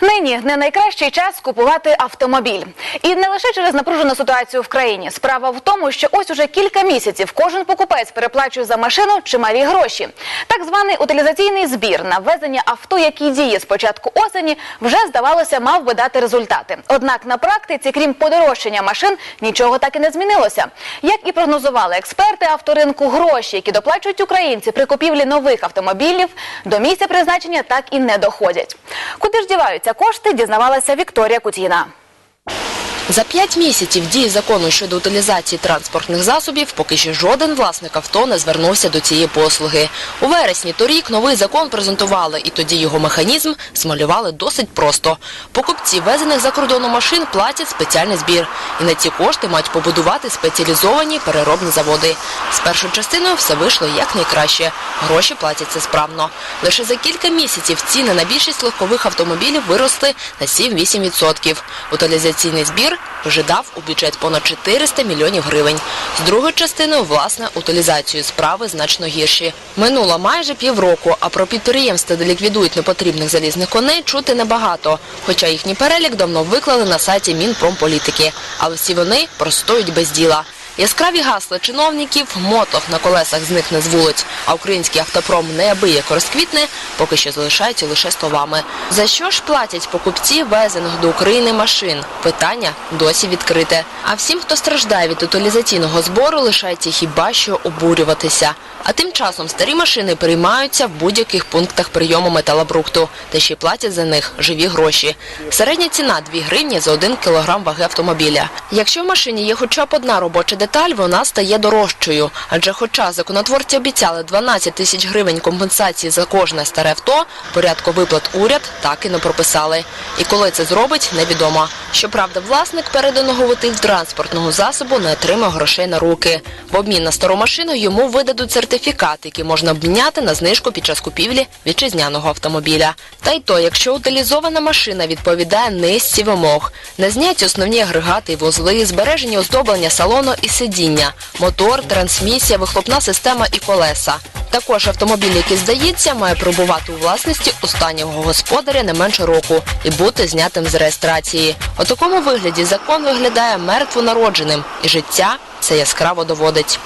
Нині не найкращий час купувати автомобіль, і не лише через напружену ситуацію в країні. Справа в тому, що ось уже кілька місяців кожен покупець переплачує за машину чималі гроші. Так званий утилізаційний збір на ввезення авто, який діє з початку осені, вже здавалося, мав би дати результати. Однак на практиці, крім подорожчання машин, нічого так і не змінилося. Як і прогнозували експерти авторинку, гроші, які доплачують українці при купівлі нових автомобілів, до місця призначення так і не доходять. Куди ж діваються кошти, дізнавалася Вікторія Кутіна. За п'ять місяців дії закону щодо утилізації транспортних засобів поки що жоден власник авто не звернувся до цієї послуги. У вересні торік новий закон презентували, і тоді його механізм змалювали досить просто. Покупці везених за кордону машин платять спеціальний збір. І на ці кошти мають побудувати спеціалізовані переробні заводи. З першою частиною все вийшло якнайкраще. Гроші платяться справно. Лише за кілька місяців ціни на більшість легкових автомобілів виросли на 7-8%. Утилізаційний збір вже дав у бюджет понад 400 мільйонів гривень. З другою частиною, власне, утилізацію справи значно гірші. Минуло майже півроку, а про підприємства, де ліквідують непотрібних залізних коней, чути небагато. Хоча їхній перелік давно виклали на сайті Мінпромполітики. Але всі вони простоють без діла. Яскраві гасла чиновників, мотов на колесах зникне з вулиць, а український автопром неабияк розквітне, поки що залишаються лише словами. За що ж платять покупці везених до України машин? Питання досі відкрите. А всім, хто страждає від утилізаційного збору, лишається хіба що обурюватися. А тим часом старі машини приймаються в будь-яких пунктах прийому металобрухту, та ще й платять за них живі гроші. Середня ціна 2 гривні за 1 кілограм ваги автомобіля. Якщо в машині є хоча б одна робоча деталь, вона стає дорожчою. Адже хоча законотворці обіцяли 12 тисяч гривень компенсації за кожне старе авто, порядку виплат уряд так і не прописали. І коли це зробить, невідомо. Щоправда, власник переданого в утиль транспортного засобу не отримав грошей на руки. В обмін на стару машину йому видадуть сертифікат, який можна обміняти на знижку під час купівлі вітчизняного автомобіля. Та й то, якщо утилізована машина відповідає низці вимог, не зняті основні агрегати і вузли, збережені оздоблення салону і сидіння, мотор, трансмісія, вихлопна система і колеса. Також автомобіль, який здається, має пробувати у власності останнього господаря не менше року і бути знятим з реєстрації. У такому вигляді закон виглядає мертвонародженим, і життя це яскраво доводить.